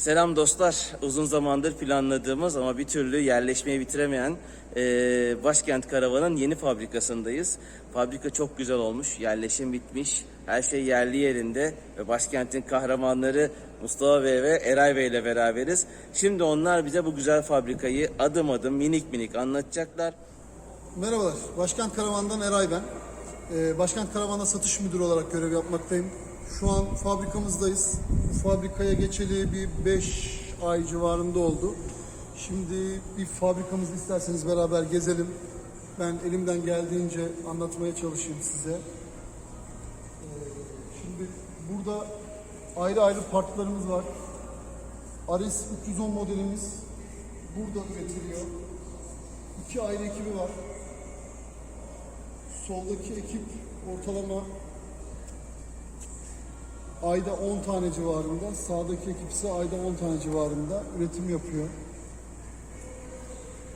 Selam dostlar. Uzun zamandır planladığımız ama bir türlü yerleşmeyi bitiremeyen e, Başkent Karavan'ın yeni fabrikasındayız. Fabrika çok güzel olmuş. Yerleşim bitmiş. Her şey yerli yerinde ve başkentin kahramanları Mustafa Bey ve Eray Bey ile beraberiz. Şimdi onlar bize bu güzel fabrikayı adım adım minik minik anlatacaklar. Merhabalar, Başkent Karavan'dan Eray ben. Ee, Başkent Karavan'da satış müdürü olarak görev yapmaktayım. Şu an fabrikamızdayız. Bu fabrikaya geçeli bir 5 ay civarında oldu. Şimdi bir fabrikamızı isterseniz beraber gezelim. Ben elimden geldiğince anlatmaya çalışayım size. Ee, Şimdi burada ayrı ayrı partlarımız var. Ares 310 modelimiz burada üretiliyor. İki ayrı ekibi var. Soldaki ekip ortalama ayda 10 tane civarında, sağdaki ekip ise ayda 10 tane civarında üretim yapıyor.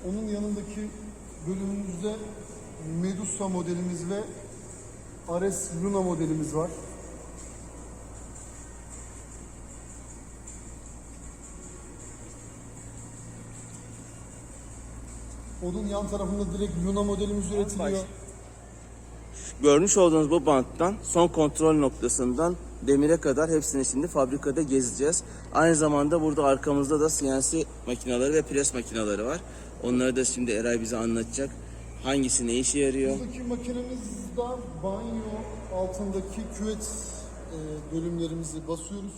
Onun yanındaki bölümümüzde Medusa modelimiz ve Ares Luna modelimiz var. Onun yan tarafında direkt Luna modelimiz üretiliyor. Görmüş olduğunuz bu banttan son kontrol noktasından demire kadar hepsini şimdi fabrikada gezeceğiz. Aynı zamanda burada arkamızda da CNC makineleri ve pres makineleri var. Onları da şimdi Eray bize anlatacak. Hangisi ne işe yarıyor? Buradaki makinemiz da banyo altındaki küvet e, bölümlerimizi basıyoruz.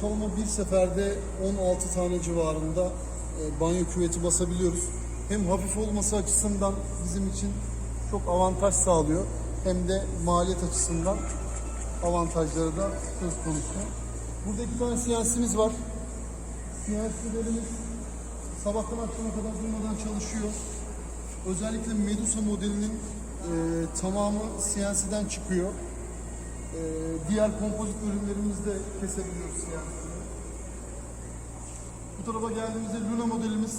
Ortalama bir seferde 16 tane civarında e, banyo küveti basabiliyoruz. Hem hafif olması açısından bizim için çok avantaj sağlıyor. Hem de maliyet açısından avantajları da söz konusu. Burada iki tane CNC'miz var. CNC'lerimiz sabahtan akşama kadar durmadan çalışıyor. Özellikle Medusa modelinin e, tamamı CNC'den çıkıyor. Ee, diğer kompozit bölümlerimizde kesebiliyoruz yani. Bu tarafa geldiğimizde Luna modelimiz